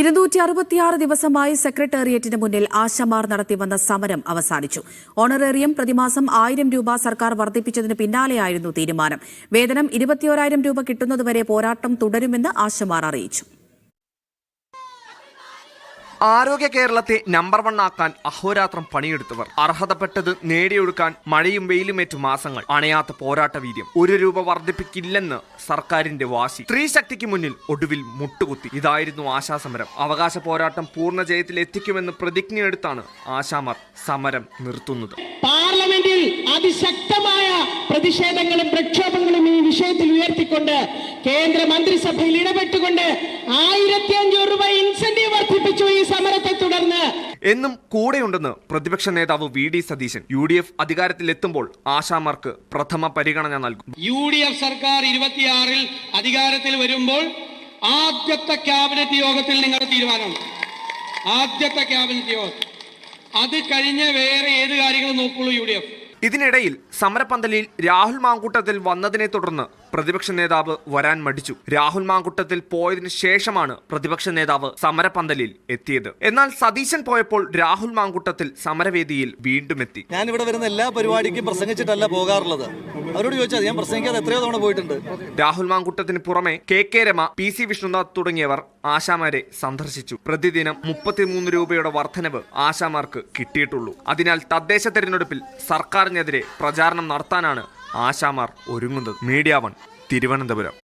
ഇരുന്നൂറ്റി അറുപത്തിയാറ് ദിവസമായി സെക്രട്ടേറിയറ്റിന് മുന്നിൽ ആശമാർ നടത്തിവന്ന സമരം അവസാനിച്ചു. ഓണറേറിയം പ്രതിമാസം ആയിരം രൂപ സർക്കാർ വർദ്ധിപ്പിച്ചതിന് പിന്നാലെയായിരുന്നു തീരുമാനം. വേതനം ഇരുപത്തിയോരായിരം രൂപ കിട്ടുന്നതുവരെ പോരാട്ടം തുടരുമെന്ന് ആശമാർ അറിയിച്ചു. ആരോഗ്യ കേരളത്തെ നമ്പർ വൺ ആക്കാൻ അഹോരാത്രം പണിയെടുത്തവർ. അർഹതപ്പെട്ടത് നേടിയെടുക്കാൻ മഴയും വെയിലും വെയിലുമേറ്റു മാസങ്ങൾ. അണയാത്ത പോരാട്ട വീര്യം. ഒരു രൂപ വർദ്ധിപ്പിക്കില്ലെന്ന് സർക്കാരിന്റെ വാശി. സ്ത്രീശക്തിക്ക് മുന്നിൽ ഒടുവിൽ മുട്ടുകുത്തി. ഇതായിരുന്നു ആശാസമരം അവകാശ പോരാട്ടം പൂർണ ജയത്തിൽ എത്തിക്കുമെന്ന് പ്രതിജ്ഞയെടുത്താണ് ആശാമർ സമരം നിർത്തുന്നത്. പാർലമെന്റിൽ അതിശക്തമായ പ്രതിഷേധങ്ങളും പ്രക്ഷോഭങ്ങളും ഈ വിഷയത്തിൽ ഉയർത്തിക്കൊണ്ട് കേന്ദ്ര മന്ത്രിസഭയിൽ ഇടപെട്ടുകൊണ്ട് ആയിരത്തി അഞ്ഞൂറ് രൂപ തുടർന്ന്. എന്നും കൂടെയുണ്ടെന്ന് പ്രതിപക്ഷ നേതാവ് V D Satheesan U D F അധികാരത്തിലെത്തുമ്പോൾ ആശാമാർക്ക് പ്രഥമ പരിഗണന നൽകും. യു ഡി എഫ് സർക്കാർ ഇരുപത്തിയാറിൽ അധികാരത്തിൽ വരുമ്പോൾ ആദ്യത്തെ ക്യാബിനറ്റ് യോഗത്തിൽ നിങ്ങൾ തീരുമാനം. ആദ്യത്തെ ക്യാബിനറ്റ് യോഗം അത് കഴിഞ്ഞ് വേറെ ഏത് കാര്യങ്ങളും നോക്കുള്ളൂ യു ഡി എഫ്. ഇതിനിടയിൽ സമരപന്തലിൽ രാഹുൽ മാങ്കൂട്ടത്തിൽ വന്നതിനെ തുടർന്ന് പ്രതിപക്ഷ നേതാവ് വരാൻ മടിച്ചു. രാഹുൽ മാങ്കൂട്ടത്തിൽ പോയതിനു ശേഷമാണ് പ്രതിപക്ഷ നേതാവ് സമരപന്തലിൽ എത്തിയത്. എന്നാൽ സതീശൻ പോയപ്പോൾ രാഹുൽ മാങ്കൂട്ടത്തിൽ സമരവേദിയിൽ വീണ്ടും എത്തി. ഞാൻ ഇവിടെ വരുന്ന എല്ലാ പരിപാടിക്കും പ്രസംഗിച്ചിട്ടല്ല പോകാറുള്ളത്. അവരോട് ചോദിച്ചാൽ ഞാൻ പ്രസംഗിക്കാതെ എത്രയോ തവണ പോയിട്ടുണ്ട്? രാഹുൽ മാങ്കൂട്ടത്തിന് പുറമെ K K Rema P C Vishnunath തുടങ്ങിയവർ ആശാമാരെ സന്ദർശിച്ചു. പ്രതിദിനം മുപ്പത്തിമൂന്ന് രൂപയുടെ വർധനവ് ആശാമാർക്ക് കിട്ടിയിട്ടുള്ളൂ. അതിനാൽ തദ്ദേശ തെരഞ്ഞെടുപ്പിൽ സർക്കാരിനെതിരെ പ്രചാരണം നടത്താനാണ് ആശാമാർ ഒരുങ്ങുന്നത്. Media one Thiruvananthapuram.